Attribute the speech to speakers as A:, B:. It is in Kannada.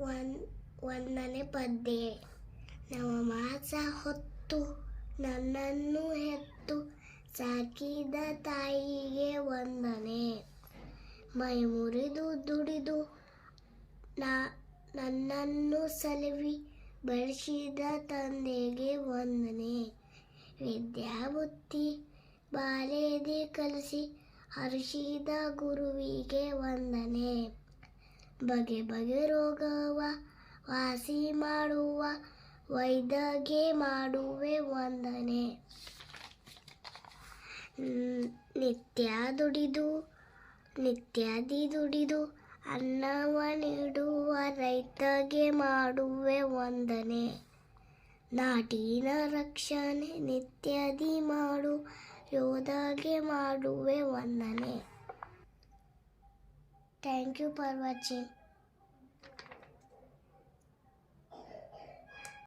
A: ಒನ್ ಒಂದನೇ ಪದ್ಯ ನವಮಾಸ ಹೊತ್ತು ನನ್ನನ್ನು ಹೆತ್ತು ಸಾಕಿದ ತಾಯಿಗೆ ವಂದನೆ ಮೈ ಮುರಿದು ದುಡಿದು ನಾ, ನನ್ನನ್ನು ಸಲವಿ ಬೆಳೆಸಿದ ತಂದೆಗೆ ವಂದನೆ ವಿದ್ಯಾಬುತ್ತಿ ಬಾಲೇದಿ ಕಲಸಿ ಹರಿಸಿದ ಗುರುವಿಗೆ ವಂದನೆ ಬಗೆ ಬಗೆ ರೋಗವ ವಾಸಿ ಮಾಡುವ ವೈದ್ಯಗೆ ಮಾಡುವೆ ವಂದನೆ. ನಿತ್ಯ ದುಡಿದು ನಿತ್ಯದಿ ದುಡಿದು ಅನ್ನವ ನೀಡುವ ರೈತಗೆ ಮಾಡುವೆ ವಂದನೆ. ನಾಟಿನ ರಕ್ಷಣೆ ನಿತ್ಯದಿ ಮಾಡು, ಯೋಧಗೆ ಮಾಡುವೆ ವಂದನೆ. Thank you for watching